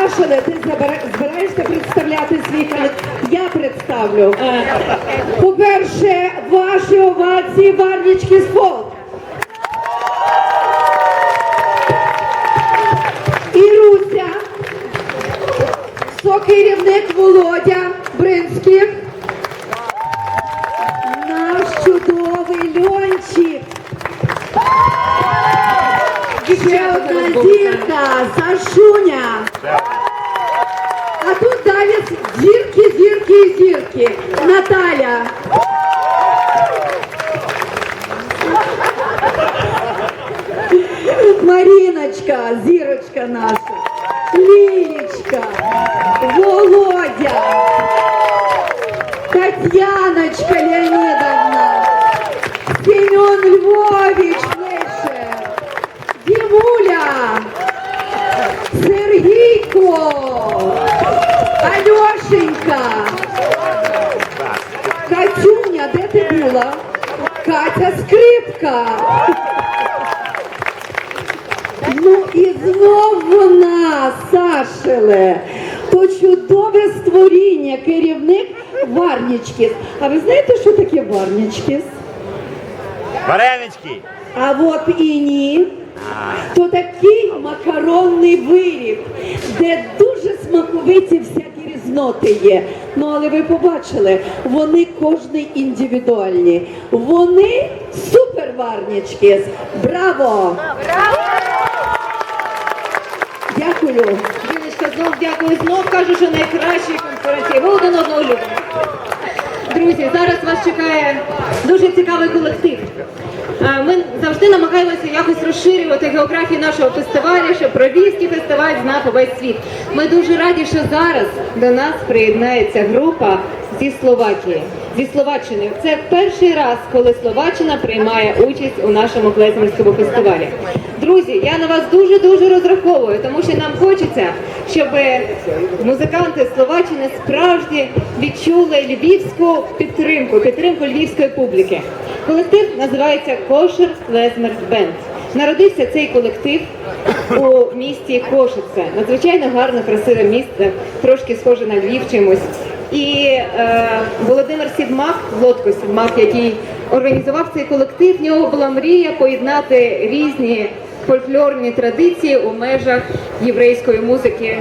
Сашеле, ти збираєшся представляти свій колектив? Я представлю. Е, По-перше, ваші овації Варнічки Фолк. І Руся, сокерівник Володя Бринських. зірка, Сашуня. А тут далі зірки, зірки і зірки. Наталя. Маріночка, зірочка наша. Лілічка. Володя. Тетяночка Леонідовна. Сергійко. Альошенька. Катюня, де ти була? Катя Скрипка. Ну і знов вона, Сашеле, то чудове створіння, керівник Варнічкіс. А ви знаєте, що таке Варнічкіс? Варенички. А от і ні. То такий макаронний виріб, де дуже смаковиті всякі різноти є. Ну але ви побачили, вони кожний індивідуальні. Вони суперварнічки. Браво! Дякую. Жіночка, знов дякую. Знов кажу, що найкращі конференції. Ви один одного любите. Друзі, зараз вас чекає дуже цікавий колектив. Е, Ми завжди намагаємося якось розширювати географію нашого фестивалю, щоб про фестиваль знав увесь світ. Ми дуже раді, що зараз до нас приєднається група зі Словакії, зі Словаччини. Це перший раз, коли Словаччина приймає участь у нашому клезмерському фестивалі. Друзі, я на вас дуже дуже розраховую, тому що нам хочеться, щоб музиканти Словаччини справді відчули львівську підтримку, підтримку львівської публіки. Колектив називається Кошер Клезмер Бенд. Народився цей колектив у місті Кошице. Надзвичайно гарне, красиве місце, трошки схоже на Львів чимось. І е, Володимир Сідмак, Лотко Сідмак, який організував цей колектив, в нього була мрія поєднати різні фольклорні традиції у межах єврейської музики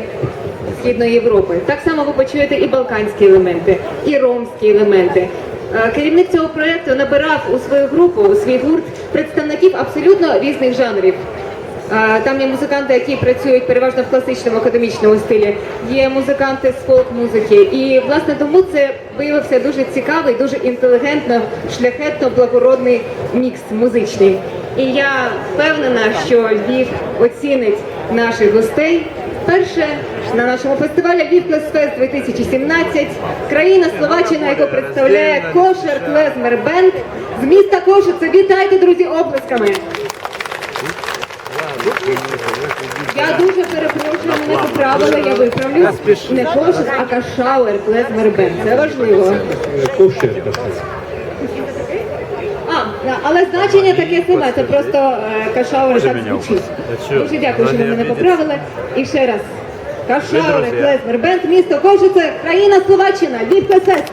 Східної Європи. Так само ви почуєте і балканські елементи, і ромські елементи. Е, Керівник цього проєкту набирав у свою групу, у свій гурт представників абсолютно різних жанрів. Е, Там є музиканти, які працюють переважно в класичному академічному стилі, є музиканти з фолк-музики. І власне тому це виявився дуже цікавий, дуже інтелігентно, шляхетно, благородний мікс музичний. І я впевнена, що Львів оцінить наших гостей. Перше на нашому фестивалі Львів Клесфест 2017 країна Словаччина, яку представляє Кошер Клезмер Бенд з міста Кошице. Вітайте, друзі, оплесками! Я дуже перепрошую, мене поправили, я виправлюсь. Не Кошер, а Кашауер Клезмер Бенд. Це важливо. А, але значення таке саме, це просто е, Кашауер так звучить. Дуже дякую, що ви мене поправили. І ще раз. Кашауер друзі. Клезмер Бенд, місто Кошице, країна Словаччина, Львів Клесфест.